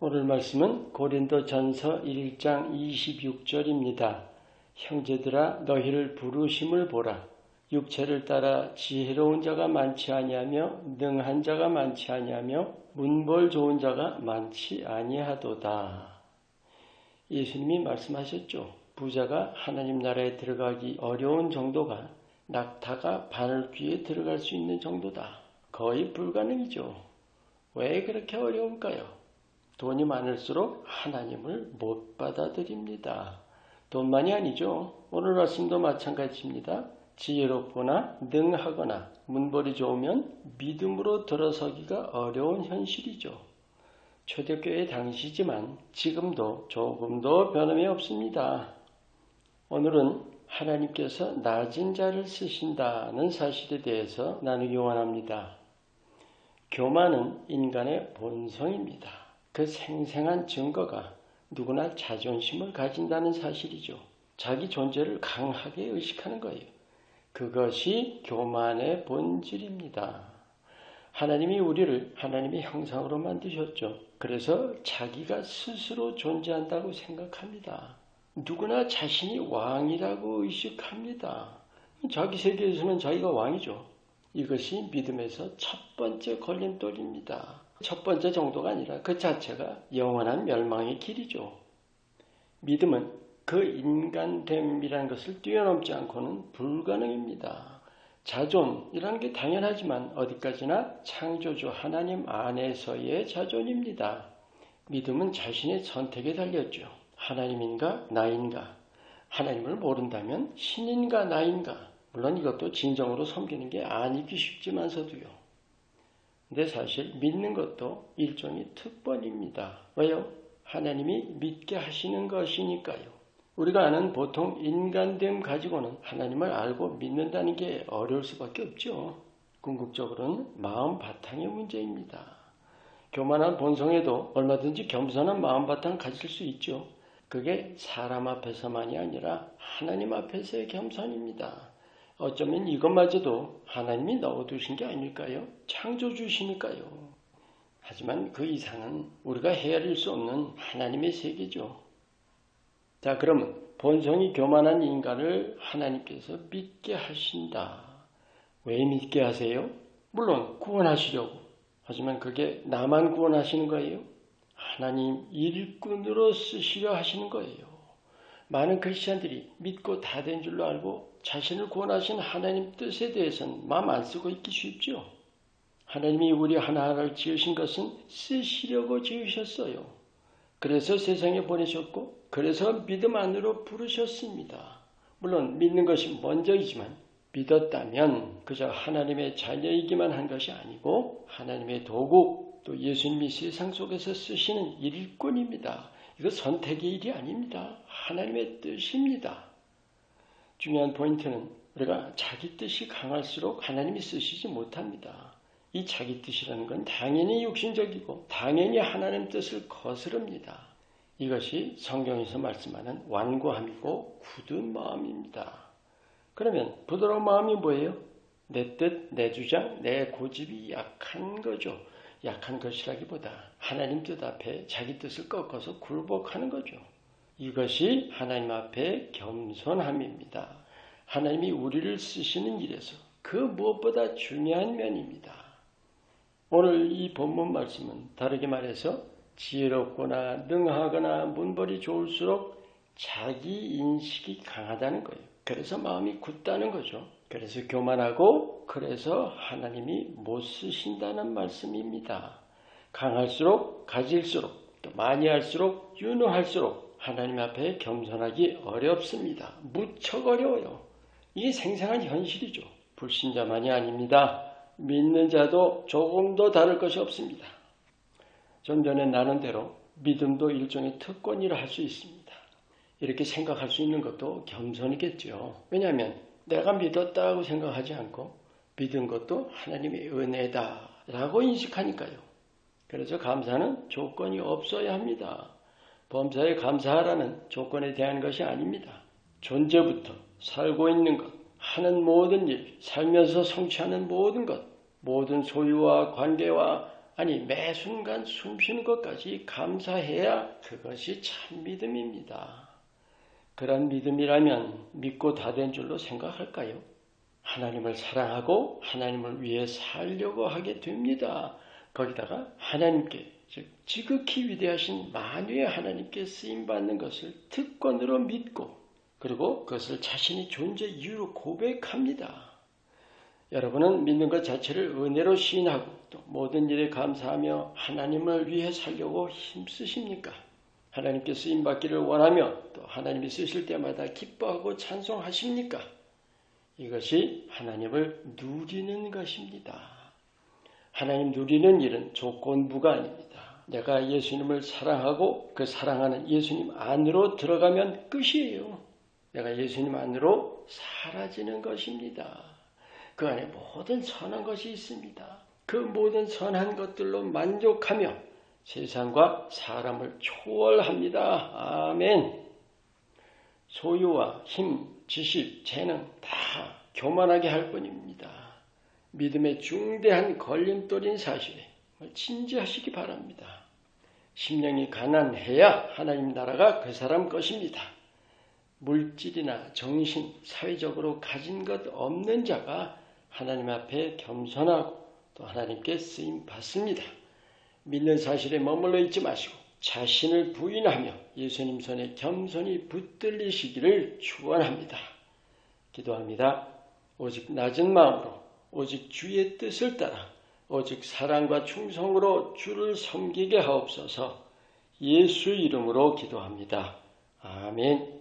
오늘 말씀은 고린도 전서 1장 26절입니다. 형제들아 너희를 부르심을 보라. 육체를 따라 지혜로운 자가 많지 아니하며 능한 자가 많지 아니하며 문벌 좋은 자가 많지 아니하도다. 예수님이 말씀하셨죠. 부자가 하나님 나라에 들어가기 어려운 정도가 낙타가 바늘 귀에 들어갈 수 있는 정도다. 거의 불가능이죠. 왜 그렇게 어려울까요? 돈이 많을수록 하나님을 못 받아들입니다. 돈만이 아니죠. 오늘 말씀도 마찬가지입니다. 지혜롭거나 능하거나 문벌이 좋으면 믿음으로 들어서기가 어려운 현실이죠. 초대교회 당시지만 지금도 조금도 변함이 없습니다. 오늘은 하나님께서 낮은 자를 쓰신다는 사실에 대해서 나누기 원합니다. 교만은 인간의 본성입니다. 그 생생한 증거가 누구나 자존심을 가진다는 사실이죠. 자기 존재를 강하게 의식하는 거예요. 그것이 교만의 본질입니다. 하나님이 우리를 하나님의 형상으로 만드셨죠. 그래서 자기가 스스로 존재한다고 생각합니다. 누구나 자신이 왕이라고 의식합니다. 자기 세계에서는 자기가 왕이죠. 이것이 믿음에서 첫 번째 걸림돌입니다. 첫 번째 정도가 아니라 그 자체가 영원한 멸망의 길이죠. 믿음은 그 인간됨이라는 것을 뛰어넘지 않고는 불가능입니다. 자존이라는 게 당연하지만 어디까지나 창조주 하나님 안에서의 자존입니다. 믿음은 자신의 선택에 달렸죠. 하나님인가 나인가 하나님을 모른다면 신인가 나인가 물론 이것도 진정으로 섬기는 게 아니기 쉽지만서도요. 근데 사실 믿는 것도 일종의 특권입니다. 왜요? 하나님이 믿게 하시는 것이니까요. 우리가 아는 보통 인간됨 가지고는 하나님을 알고 믿는다는 게 어려울 수밖에 없죠. 궁극적으로는 마음 바탕의 문제입니다. 교만한 본성에도 얼마든지 겸손한 마음 바탕 가질 수 있죠. 그게 사람 앞에서만이 아니라 하나님 앞에서의 겸손입니다. 어쩌면 이것마저도 하나님이 넣어두신 게 아닐까요? 창조주시니까요. 하지만 그 이상은 우리가 헤아릴 수 없는 하나님의 세계죠. 자, 그러면 본성이 교만한 인간을 하나님께서 믿게 하신다. 왜 믿게 하세요? 물론 구원하시려고. 하지만 그게 나만 구원하시는 거예요? 하나님 일꾼으로 쓰시려 하시는 거예요. 많은 크리스천들이 믿고 다 된 줄로 알고 자신을 구원하신 하나님 뜻에 대해서는 마음 안 쓰고 있기 쉽죠. 하나님이 우리 하나하나를 지으신 것은 쓰시려고 지으셨어요. 그래서 세상에 보내셨고 그래서 믿음 안으로 부르셨습니다. 물론 믿는 것이 먼저이지만 믿었다면 그저 하나님의 자녀이기만 한 것이 아니고 하나님의 도구 또 예수님이 세상 속에서 쓰시는 일꾼입니다. 이거 선택의 일이 아닙니다. 하나님의 뜻입니다. 중요한 포인트는 우리가 자기 뜻이 강할수록 하나님이 쓰시지 못합니다. 이 자기 뜻이라는 건 당연히 육신적이고 당연히 하나님 뜻을 거스릅니다. 이것이 성경에서 말씀하는 완고함이고 굳은 마음입니다. 그러면 부드러운 마음이 뭐예요? 내 뜻, 내 주장, 내 고집이 약한 거죠. 약한 것이라기보다 하나님 뜻 앞에 자기 뜻을 꺾어서 굴복하는 거죠. 이것이 하나님 앞에 겸손함입니다. 하나님이 우리를 쓰시는 일에서 그 무엇보다 중요한 면입니다. 오늘 이 본문 말씀은 다르게 말해서 지혜롭거나 능하거나 문벌이 좋을수록 자기 인식이 강하다는 거예요. 그래서 마음이 굳다는 거죠. 그래서 교만하고 그래서 하나님이 못 쓰신다는 말씀입니다. 강할수록 가질수록 또 많이 할수록 유능할수록 하나님 앞에 겸손하기 어렵습니다. 무척 어려워요. 이게 생생한 현실이죠. 불신자만이 아닙니다. 믿는 자도 조금 더 다를 것이 없습니다. 좀 전에 나눈 대로 믿음도 일종의 특권이라 할 수 있습니다. 이렇게 생각할 수 있는 것도 겸손이겠죠. 왜냐하면 내가 믿었다고 생각하지 않고 믿은 것도 하나님의 은혜다라고 인식하니까요. 그래서 감사는 조건이 없어야 합니다. 범사에 감사하라는 조건에 대한 것이 아닙니다. 존재부터 살고 있는 것, 하는 모든 일, 살면서 성취하는 모든 것, 모든 소유와 관계와 아니 매 순간 숨쉬는 것까지 감사해야 그것이 참 믿음입니다. 그런 믿음이라면 믿고 다 된 줄로 생각할까요? 하나님을 사랑하고 하나님을 위해 살려고 하게 됩니다. 거기다가 하나님께 즉 지극히 위대하신 만유의 하나님께 쓰임 받는 것을 특권으로 믿고 그리고 그것을 자신의 존재 이유로 고백합니다. 여러분은 믿는 것 자체를 은혜로 시인하고 또 모든 일에 감사하며 하나님을 위해 살려고 힘쓰십니까? 하나님께 쓰임 받기를 원하며 또 하나님이 쓰실 때마다 기뻐하고 찬송하십니까? 이것이 하나님을 누리는 것입니다. 하나님 누리는 일은 조건부가 아닙니다. 내가 예수님을 사랑하고 그 사랑하는 예수님 안으로 들어가면 끝이에요. 내가 예수님 안으로 사라지는 것입니다. 그 안에 모든 선한 것이 있습니다. 그 모든 선한 것들로 만족하며 세상과 사람을 초월합니다. 아멘. 소유와 힘, 지식, 재능 다 교만하게 할 뿐입니다. 믿음의 중대한 걸림돌인 사실에 진지하시기 바랍니다. 심령이 가난해야 하나님 나라가 그 사람 것입니다. 물질이나 정신, 사회적으로 가진 것 없는 자가 하나님 앞에 겸손하고 또 하나님께 쓰임 받습니다. 믿는 사실에 머물러 있지 마시고 자신을 부인하며 예수님 손에 겸손히 붙들리시기를 축원합니다. 기도합니다. 오직 낮은 마음으로 오직 주의 뜻을 따라 오직 사랑과 충성으로 주를 섬기게 하옵소서 예수 이름으로 기도합니다. 아멘.